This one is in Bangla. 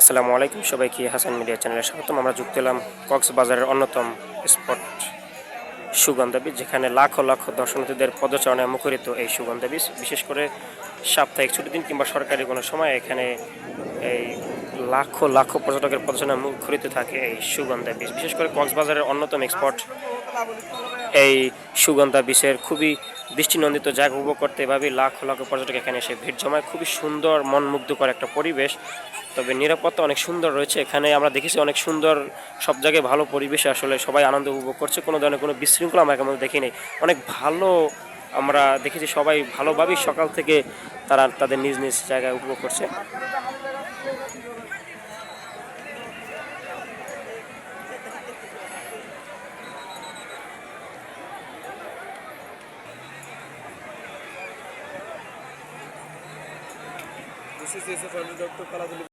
আসসালামু আলাইকুম, সবাইকে হাসান মিডিয়া চ্যানেলে স্বাগতম। আমরা যুক্ত এলাম কক্সবাজারের অন্যতম স্পট সুগন্ধা বীজ যেখানে লাখো লাখো দর্শনার্থীদের পদচারণায় মুখরিত এই সুগন্ধা বীজ বিশেষ করে সাপ্তাহিক ছুটির দিন কিংবা সরকারি কোনো সময় এখানে এই লাখো লাখো পর্যটকের পদচারণায় মুখরিত থাকে এই সুগন্ধা বীজ বিশেষ করে কক্সবাজারের অন্যতম স্পট এই সুগন্ধা বীজের খুবই দৃষ্টিনন্দিত জায়গা উপভোগ করতে এভাবেই লাখ লাখ পর্যটক এখানে এসে ভিড় জমায়। খুবই সুন্দর মন মুগ্ধকর একটা পরিবেশ। তবে নিরাপত্তা অনেক সুন্দর রয়েছে। এখানে আমরা দেখেছি অনেক সুন্দর, সব জায়গায় ভালো পরিবেশে আসলে সবাই আনন্দ উপভোগ করছে। কোনো ধরনের কোনো বিশৃঙ্খলা আমরা এখানে দেখি নেই। অনেক ভালো আমরা দেখেছি সবাই ভালোভাবেই সকাল থেকে তারা তাদের নিজ নিজ জায়গায় উপভোগ করছে। This is Yusuf Dr. Kaladuli.